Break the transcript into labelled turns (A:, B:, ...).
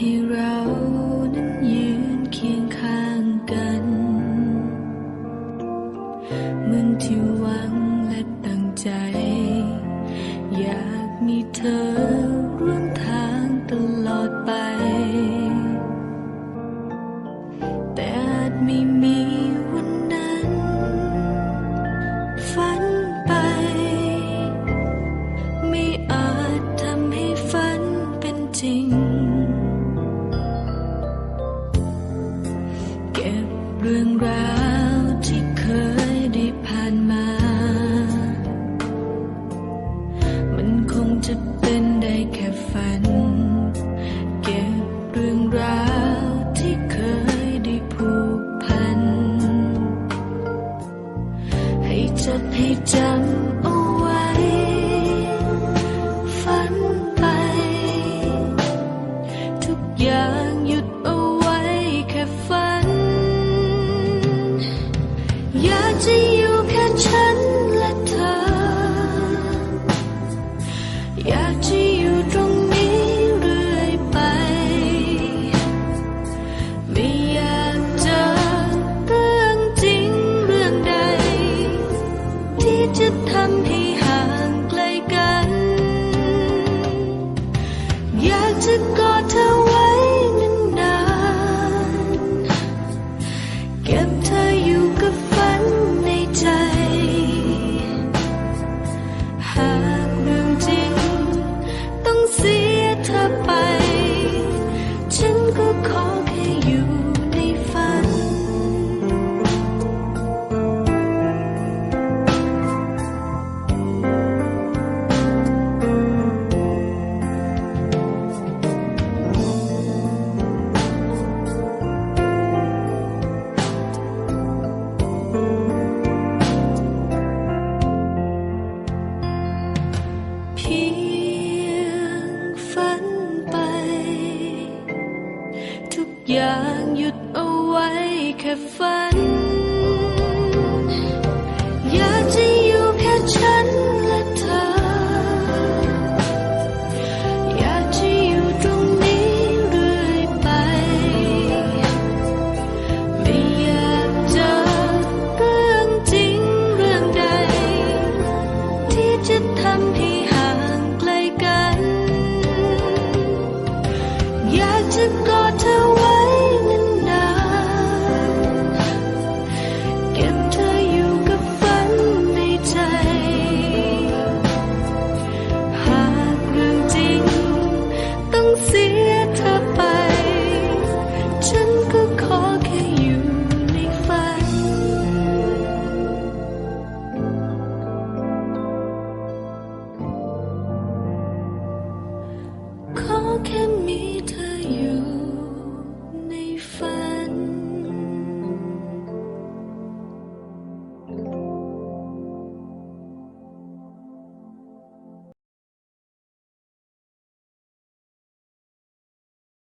A: hero. รื่องราวที่เคยได้ผ่านมา มันคงจะเป็นได้แค่ฝัน เก็บเรื่องราวที่เคยได้ผูกพัน ให้จดให้จำ จะทำให้ห่างไกลกัน อยากจะกอ อย่างหยุดเอาไว้แค่ฝัน อยากจะ